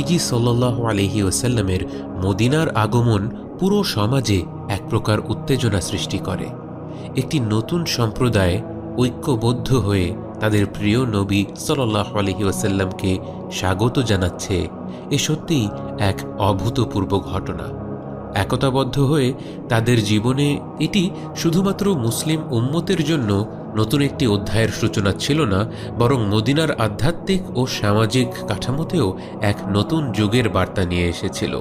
নবীজি সাল্লাহ আলহি ওসাল্লামের মদিনার আগমন পুরো সমাজে এক প্রকার উত্তেজনা সৃষ্টি করে। একটি নতুন সম্প্রদায় ঐক্যবদ্ধ হয়ে তাদের প্রিয় নবী সাল্লাহ আলহি ওসাল্লামকে স্বাগত জানাচ্ছে এ সত্যিই এক অভূতপূর্ব ঘটনা। একতাবদ্ধ হয়ে তাদের জীবনে এটি শুধুমাত্র মুসলিম উম্মতের জন্য নতুন একটি অধ্যায়ের সূচনা ছিল না, বরং মদিনার আধ্যাত্মিক ও সামাজিক কাঠামোতেও এক নতুন যুগের বার্তা নিয়ে এসেছিল।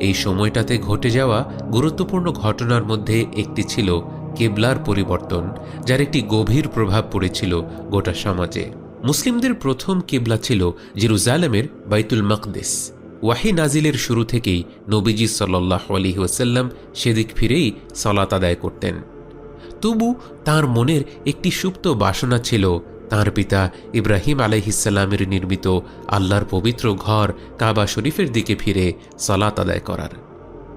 এই সময়টাতে ঘটে যাওয়া গুরুত্বপূর্ণ ঘটনার মধ্যে একটি ছিল কেবলার পরিবর্তন, যার একটি গভীর প্রভাব পড়েছিল গোটা সমাজে। মুসলিমদের প্রথম কেবলা ছিল জেরুজালেমের বাইতুল মকদেস। ওয়াহি নাজিলের শুরু থেকেই নবীজি সাল্লাহ আলী ওসাল্লাম সেদিক ফিরেই সলাত আদায় করতেন। তবু তার মনের একটি সুপ্ত বাসনা ছিল। তার পিতা ইব্রাহিম আলাইহিসাল্লামের নির্মিত আল্লাহর পবিত্র ঘর কাবা শরীফের দিকে ফিরে সালাত আদায় করার।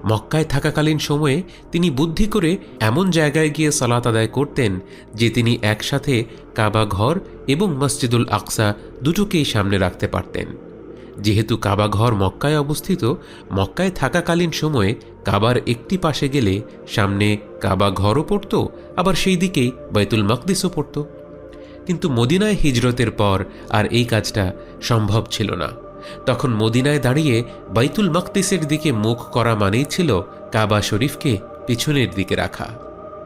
মক্কায় থাকাকালীন সময়ে তিনি বুদ্ধি করে এমন জায়গায় গিয়ে সালাত আদায় করতেন যে তিনি একসাথে কাবা ঘর এবং মসজিদুল আকসা দুটোকেই সামনে রাখতে পারতেন। যেহেতু কাবা ঘর মক্কায় অবস্থিত, মক্কায় থাকাকালীন সময়ে কাবার একটি পাশে গেলে সামনে কাবা ঘরও পড়ত, আবার সেই দিকেই বাইতুল মকদিসও পড়ত। কিন্তু মদিনায় হিজরতের পর আর এই কাজটা সম্ভব ছিল না। তখন মদিনায় দাঁড়িয়ে বাইতুল মকদিসের দিকে মুখ করা মানেই ছিল কাবা শরীফকে পিছনের দিকে রাখা।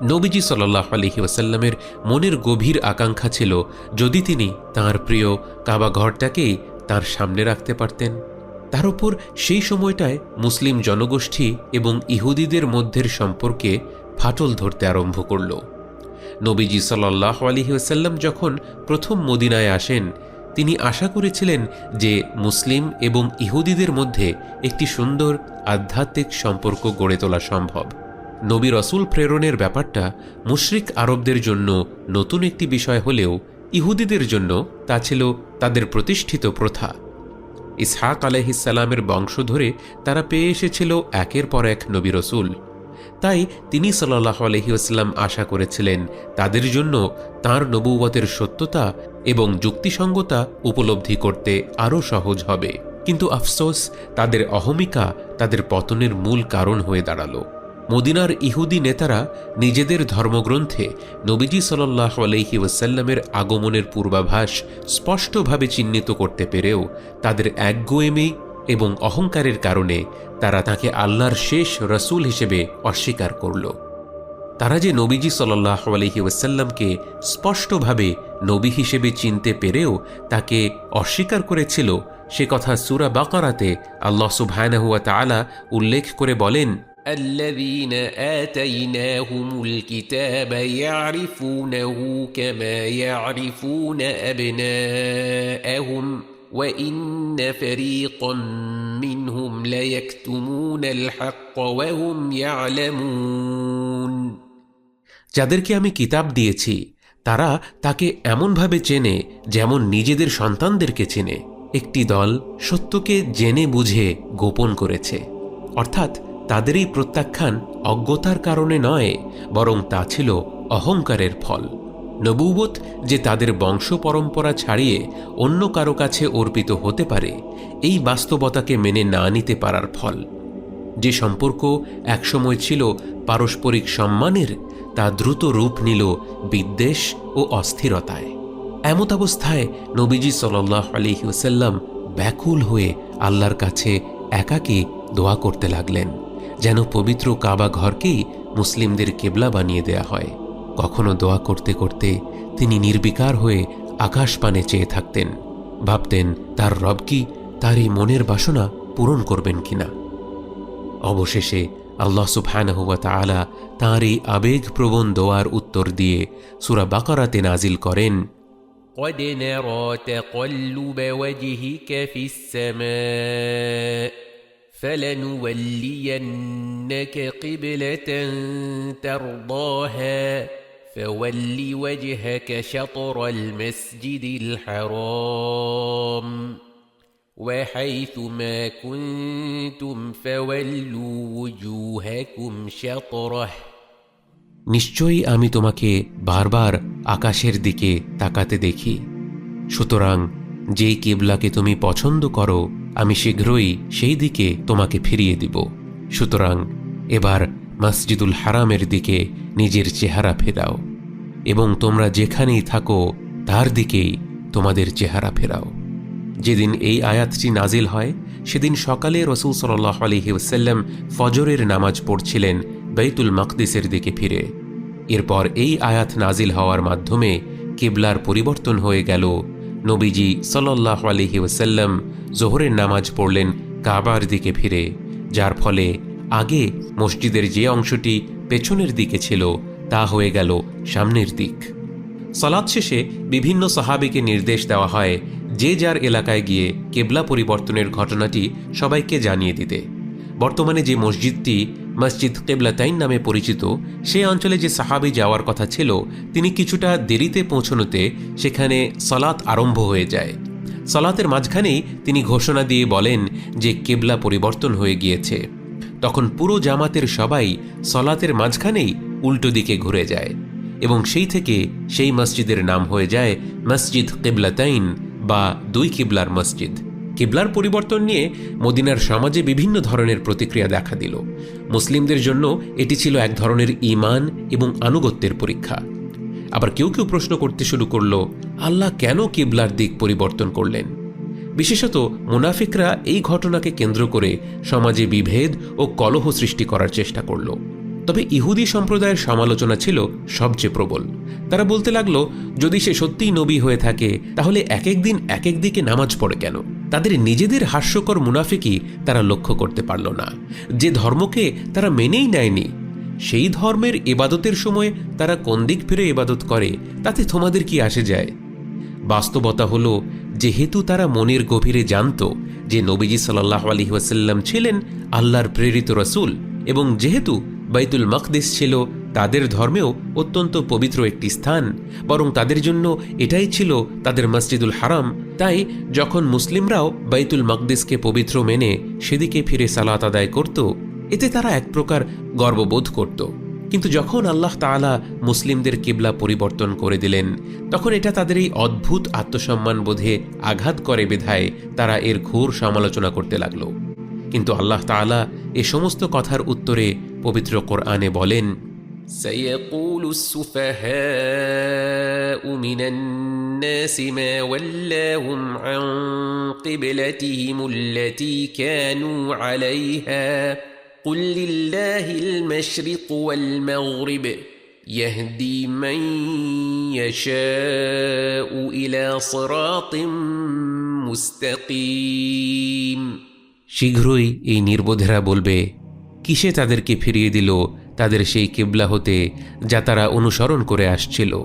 নবীজি সাল্লাহ আলহি ওসাল্লামের মনের গভীর আকাঙ্ক্ষা ছিল, যদি তিনি তাঁর প্রিয় কাবা ঘরটাকেই তার সামনে রাখতে পারতেন। তার উপর সেই সময়টায় মুসলিম জনগোষ্ঠী এবং ইহুদিদের মধ্যের সম্পর্কে ফাটল ধরতে আরম্ভ করল। নবীজি সাল্লাহ আলহিউসাল্লাম যখন প্রথম মদিনায় আসেন, তিনি আশা করেছিলেন যে মুসলিম এবং ইহুদিদের মধ্যে একটি সুন্দর আধ্যাত্মিক সম্পর্ক গড়ে তোলা সম্ভব। নবী রসুল প্রেরণের ব্যাপারটা মুশরিক আরবদের জন্য নতুন একটি বিষয় হলেও ইহুদিদের জন্য তা ছিল তাদের প্রতিষ্ঠিত প্রথা। ইসহাক আলহিসাল্লামের বংশ ধরে তারা পেয়ে এসেছিল একের পর এক নবী রসুল। তাই তিনি সাল্লাহ আলহিউসাল্লাম আশা করেছিলেন তাদের জন্য তার নবুবতের সত্যতা এবং যুক্তিসঙ্গতা উপলব্ধি করতে আরও সহজ হবে। কিন্তু আফসোস, তাদের অহমিকা তাদের পতনের মূল কারণ হয়ে দাঁড়াল। মদিনার ইহুদি নেতারা নিজেদের ধর্মগ্রন্থে নবীজি সাল্লাহ আলহি ওয়াসাল্লামের আগমনের পূর্বাভাস স্পষ্টভাবে চিহ্নিত করতে পেরেও তাদের একগোয়েমি এবং অহংকারের কারণে তারা তাকে আল্লাহর শেষ রসুল হিসেবে অস্বীকার করল। তারা যে নবীজি সাল্লাহ আলহি ওয়াসাল্লামকে স্পষ্টভাবে নবী হিসেবে চিনতে পেরেও তাকে অস্বীকার করেছিল, সে কথা সুরা বাকারাতে আল্লাহ সুবহানাহুয়া তালা উল্লেখ করে বলেন الذين آتيناهم الكتاب يعرفونه كما يعرفون أبناءهم وإن فريقا منهم ليكتمون الحق وهم يعلمون যাদেরকে আমি কিতাব দিয়েছি তারা তাকে এমনভাবে চেনে যেমন নিজেদের সন্তানদেরকে চেনে একটি দল সত্যকে জেনে বুঝে গোপন করেছে অর্থাৎ তাদের এই প্রত্যাখ্যান অজ্ঞতার কারণে নয়, বরং তা ছিল অহংকারের ফল। নবুবত যে তাদের বংশ পরম্পরা ছাড়িয়ে অন্য কারও কাছে অর্পিত হতে পারে, এই বাস্তবতাকে মেনে না নিতে পারার ফল। যে সম্পর্ক একসময় ছিল পারস্পরিক সম্মানের, তা দ্রুত রূপ নিল বিদ্বেষ ও অস্থিরতায়। এমত অবস্থায় নবীজি সাল্লাহ আলিহাসাল্লাম ব্যাকুল হয়ে আল্লাহর কাছে একাকী দোয়া করতে লাগলেন। যেন পবিত্র কাবা ঘরকেই মুসলিমদের কেবলা বানিয়ে দেয়া হয় কখনো দোয়া করতে করতে তিনি নির্বিকার হয়ে আকাশ পানে চেয়ে থাকতেন ভাবতেন তার রব কি তার এই মনের বাসনা পূরণ করবেন কিনা অবশেষে আল্লাহ সুবহানাহুয়া তাআলা তাঁর এই আবেগপ্রবণ দোয়ার উত্তর দিয়ে সুরা বাকারাতে নাজিল করেন قد نرى تقلب وجهك في السماء فلنولينك قبلة ترضاها فول وجهك شطر المسجد الحرام وحيث ما كنتم فولوا وجوهكم شطره নিশ্চয়ই আমি তোমাকে বারবার আকাশের দিকে তাকাতে দেখি সুতরাং যেই কেবলাকে তুমি পছন্দ করো আমি শীঘ্রই সেই দিকে তোমাকে ফিরিয়ে দিব। সুতরাং এবার মসজিদুল হারামের দিকে নিজের চেহারা ফেরাও এবং তোমরা যেখানেই থাকো, তার দিকেই তোমাদের চেহারা ফেরাও। যেদিন এই আয়াতটি নাজিল হয়, সেদিন সকালে রসুল সাল্লাহ আলহি ওসাল্লাম ফজরের নামাজ পড়ছিলেন বেতুল মকদিসের দিকে ফিরে। এরপর এই আয়াত নাজিল হওয়ার মাধ্যমে কেবলার পরিবর্তন হয়ে গেল নবীজি সাল্লাহ আলহি ওসাল্লাম জোহরের নামাজ পড়লেন কাবার দিকে ফিরে, যার ফলে আগে মসজিদের যে অংশটি পেছনের দিকে ছিল তা হয়ে গেল সামনের দিক। সালাদ শেষে বিভিন্ন সাহাবিকে নির্দেশ দেওয়া হয়, যে যার এলাকায় গিয়ে কেবলা পরিবর্তনের ঘটনাটি সবাইকে জানিয়ে দিতে। বর্তমানে যে মসজিদটি মসজিদ কেবলাতাইন নামে পরিচিত সেই অঞ্চলে যে সাহাবি যাওয়ার কথা ছিল, তিনি কিছুটা দেরিতে পৌঁছনোতে সেখানে সালাত আরম্ভ হয়ে যায়। সলাতের মাঝখানেই তিনি ঘোষণা দিয়ে বলেন যে কেবলা পরিবর্তন হয়ে গিয়েছে। তখন পুরো জামাতের সবাই সলাতের মাঝখানেই উল্টো দিকে ঘুরে যায় এবং সেই থেকে সেই মসজিদের নাম হয়ে যায় মসজিদ কিবলাতাইন বা দুই কিবলার মসজিদ। কিবলার পরিবর্তন নিয়ে মদিনার সমাজে বিভিন্ন ধরনের প্রতিক্রিয়া দেখা দিল। মুসলিমদের জন্য এটি ছিল এক ধরনের ঈমান এবং আনুগত্যের পরীক্ষা। আবার কেউ কেউ প্রশ্ন করতে শুরু করল, আল্লাহ কেন কিবলার দিক পরিবর্তন করলেন? বিশেষত মুনাফিকরা এই ঘটনাকে কেন্দ্র করে সমাজে বিভেদ ও কলহ সৃষ্টি করার চেষ্টা করল। তবে ইহুদি সম্প্রদায়ের সমালোচনা ছিল সবচেয়ে প্রবল। তারা বলতে লাগল, যদি সে সত্যিই নবী হয়ে থাকে, তাহলে এক এক দিন এক এক দিকে নামাজ পড়ে কেন? তাদের নিজেদের হাস্যকর মুনাফিকই তারা লক্ষ্য করতে পারল না। যে ধর্মকে তারা মেনেই নেয়নি, সেই ধর্মের এবাদতের সময় তারা কোন দিক ফিরে এবাদত করে, তাতে তোমাদের কি আসে যায়? বাস্তবতা হল, যেহেতু তারা মনের গভীরে জানত যে নবীজি সাল্লাহ আলী ওয়াসাল্লাম ছিলেন আল্লাহর প্রেরিত রসুল এবং যেহেতু বাইতুল মকদিস ছিল তাদের ধর্মেও অত্যন্ত পবিত্র একটি স্থান, বরং তাদের জন্য এটাই ছিল তাদের মসজিদুল হারাম। তাই যখন মুসলিমরাও বাইতুল মকদিসকে পবিত্র মেনে সেদিকে ফিরে সালাত আদায় করত, এতে তারা এক প্রকার গর্ববোধ করত। কিন্তু যখন আল্লাহ তাআলা মুসলিমদের কিবলা পরিবর্তন করে দিলেন, তখন এটা তাদের এই অদ্ভুত আত্মসম্মান বোধে আঘাত করে বেধায় তারা এর ঘোর সমালোচনা করতে লাগল। কিন্তু আল্লাহ তাআলা এ সমস্ত কথার উত্তরে পবিত্র কোরআনে বলেন سيقول السفهاء من الناس ما ولاهم عن قبلتهم التي كانوا عليها قل لله المشرق والمغرب يهدي من يشاء الى صراط مستقيم শীঘ্রই এই নির্বোধেরা বলবে কিসে তাদেরকে ফিরিয়ে দিল তাদের সেই কেবলা হতে যা তারা অনুসরণ করে আসছিল।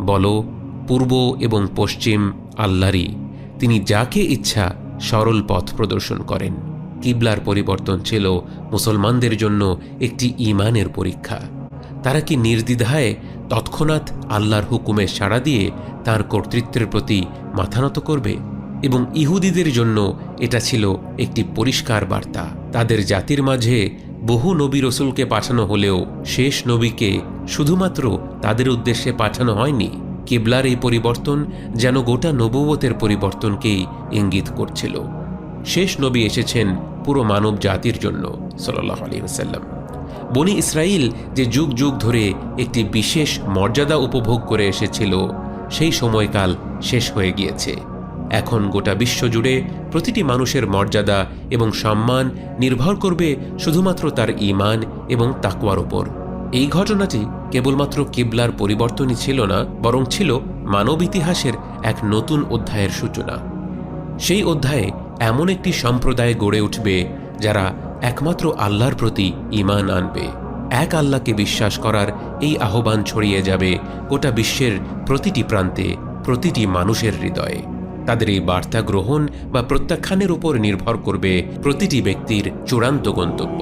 বলো, পূর্ব এবং পশ্চিম আল্লাহরই, তিনি যাকে ইচ্ছা সরল পথ প্রদর্শন করেন। কিবলার পরিবর্তন ছিল মুসলমানদের জন্য একটি ইমানের পরীক্ষা। তারা কি নির্দ্বিধায় তৎক্ষণাৎ আল্লাহর হুকুমে সাড়া দিয়ে তার কর্তৃত্বের প্রতি মাথানত করবে? এবং ইহুদিদের জন্য এটা ছিল একটি পরিষ্কার বার্তা। তাদের জাতির মাঝে বহু নবী রসুলকে পাঠানো হলেও শেষ নবীকে শুধুমাত্র তাদের উদ্দেশ্যে পাঠানো হয়নি। কিবলার এই পরিবর্তন যেন গোটা নবুয়তের পরিবর্তনকেই ইঙ্গিত করছিল। শেষ নবী এসেছেন পুরো মানব জাতির জন্য সাল্লাহ আলী ওসাল্লাম বনি ইসরাইল যে যুগ যুগ ধরে একটি বিশেষ মর্যাদা উপভোগ করে এসেছিল, সেই সময়কাল শেষ হয়ে গিয়েছে। এখন গোটা বিশ্ব জুড়ে প্রতিটি মানুষের মর্যাদা এবং সম্মান নির্ভর করবে শুধুমাত্র তার ঈমান এবং তাকওয়ার ওপর এই ঘটনাটি কেবলমাত্র কিবলার পরিবর্তনই ছিল না, বরং ছিল মানব ইতিহাসের এক নতুন অধ্যায়ের সূচনা। সেই অধ্যায়ে এমন একটি সম্প্রদায় গড়ে উঠবে যারা একমাত্র আল্লাহর প্রতি ঈমান আনবে। এক আল্লাহকে বিশ্বাস করার এই আহ্বান ছড়িয়ে যাবে গোটা বিশ্বের প্রতিটি প্রান্তে, প্রতিটি মানুষের হৃদয়ে। তাদের এই বার্তা গ্রহণ বা প্রত্যাখ্যানের উপর নির্ভর করবে প্রতিটি ব্যক্তির চূড়ান্ত গন্তব্য।